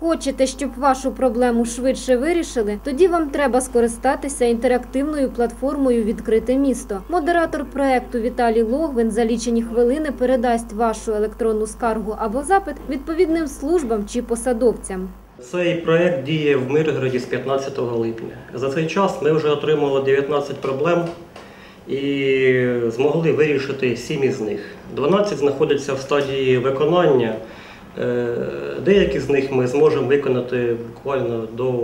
Хочете, щоб вашу проблему швидше вирішили? Тоді вам треба скористатися інтерактивною платформою Відкрите місто. Модератор проекту Віталій Логвин за лічені хвилини передасть вашу електронну скаргу або запит відповідним службам чи посадовцям. Цей проект діє в Миргороді з 15 липня. За цей час ми вже отримали 19 проблем і змогли вирішити 7 із них. 12 знаходяться в стадії виконання. Е, Деякі з них ми зможемо виконати буквально до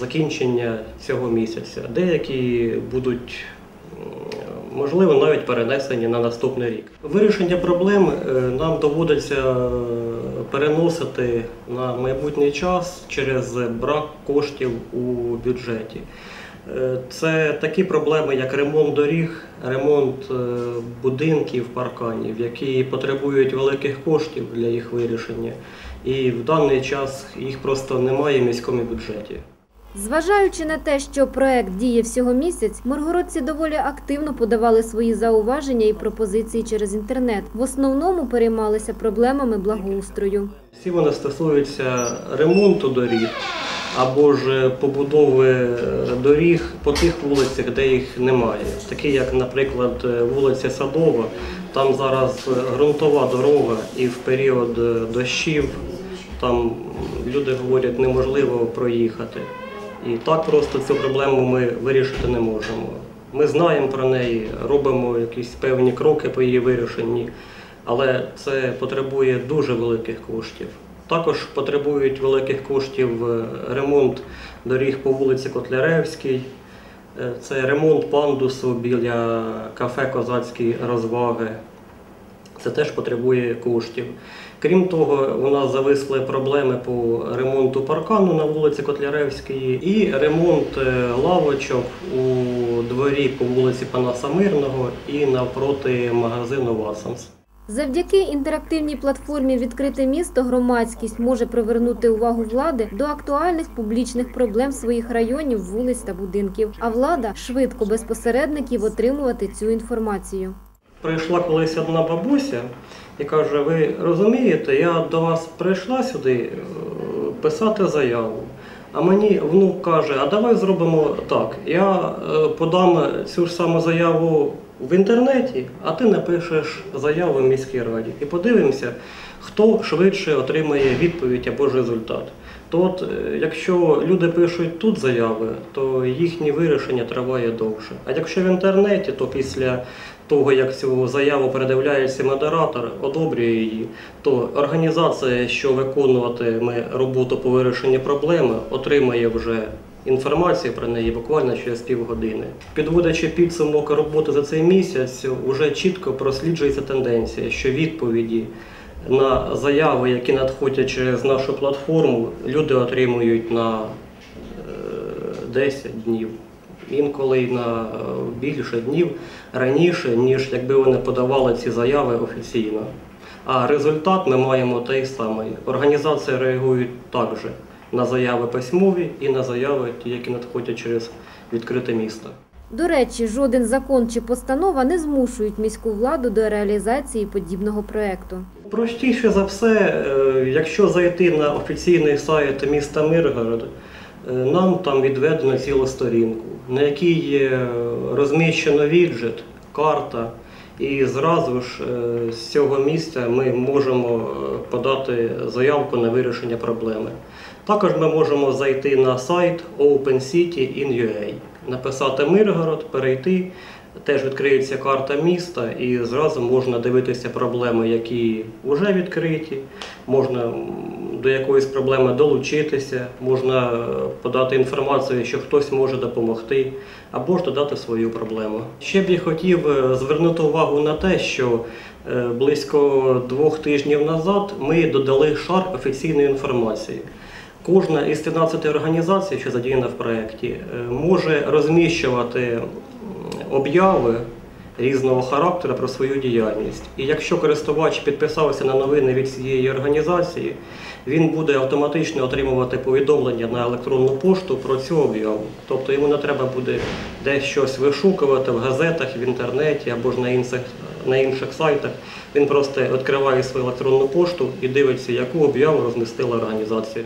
закінчення цього місяця. Деякі будуть можливо навіть перенесені на наступний рік. Вирішення проблем е, нам доводиться переносити на майбутній час через брак коштів у бюджеті. Е, Це такі проблеми, як ремонт доріг, ремонт е, будинків, парканів, які потребують великих коштів для їх вирішення. І в даний час їх просто немає в міському бюджеті. Зважаючи на те, що проект діє всього місяць, миргородці доволі активно подавали свої зауваження і пропозиції через інтернет. В основному переймалися проблемами благоустрою. Всі вони стосуються ремонту доріг або ж побудови е, доріг по тих вулицях, де їх немає. Такі як, наприклад, е, вулиця Садова. Там зараз е, ґрунтова дорога, і в період дощів там люди говорять, неможливо проїхати. І так просто цю проблему ми вирішити не можемо. Ми знаємо про неї, робимо якісь певні кроки по її вирішенні, але це потребує дуже великих коштів. Також потребують великих коштів е, ремонт доріг по вулиці Котляревській. Е, Це ремонт пандусу біля кафе Козацькі розваги. Це теж потребує коштів. Крім того, у нас зависли проблеми по ремонту паркану на вулиці Котляревській і ремонт е, лавочок у дворі по вулиці Панаса Мирного і навпроти магазину Васанс. Завдяки інтерактивній платформі Відкрите місто громадськість може привернути увагу влади до актуальних публічних проблем своїх районів, вулиць та будинків. А влада швидко без посередників отримувати цю інформацію. Прийшла колись одна бабуся і каже: Ви розумієте, я до вас прийшла сюди е, писати заяву. А мені внук каже, а давай зробимо так. Я е, подам цю ж саму заяву в інтернеті, а ти напишеш заяву в міській раді. І подивимося, хто швидше отримає відповідь або ж результат. То от, е, якщо люди пишуть тут заяви, то їхнє вирішення триває довше. А якщо в інтернеті, то після того, як цю заяву передивляється модератор, одобрює її, то організація, що виконуватиме роботу по вирішенню проблеми, отримає вже інформацію про неї буквально через півгодини. Підводячи підсумок роботи за цей місяць, вже чітко просліджується тенденція, що відповіді на заяви, які надходять через нашу платформу, люди отримують на е, 10 днів, інколи на е, більше днів раніше, ніж якби вони подавали ці заяви офіційно. А результат ми маємо той самий. Організації реагують також на заяви письмові і на заяви, ті, які надходять через відкрите місто. До речі, жоден закон чи постанова не змушують міську владу до реалізації подібного проекту. Простіше за все, е, якщо зайти на офіційний сайт міста Миргород, е, нам там відведено цілу сторінку, на якій є розміщено віджит, карта, і зразу ж е, з цього місця ми можемо е, подати заявку на вирішення проблеми. Також ми можемо зайти на сайт OpenCity.in.ua, написати Миргород, перейти. Теж відкриється карта міста і зразу можна дивитися проблеми, які вже відкриті, можна до якоїсь проблеми долучитися, можна е, подати інформацію, що хтось може допомогти, або ж додати свою проблему. Ще б я хотів е, звернути увагу на те, що е, близько двох тижнів назад ми додали шар офіційної інформації. Кожна із 13 організацій, що задіяна в проєкті, е, може розміщувати обяви різного характеру про свою діяльність. І якщо користувач підписався на новини від цієї організації, він буде автоматично отримувати повідомлення на електронну пошту про цю об'яву. Тобто йому не треба буде десь щось вишукувати в газетах, в інтернеті або ж на інших, на інших сайтах. Він просто відкриває свою електронну пошту і дивиться, яку об'яву розмістила організація.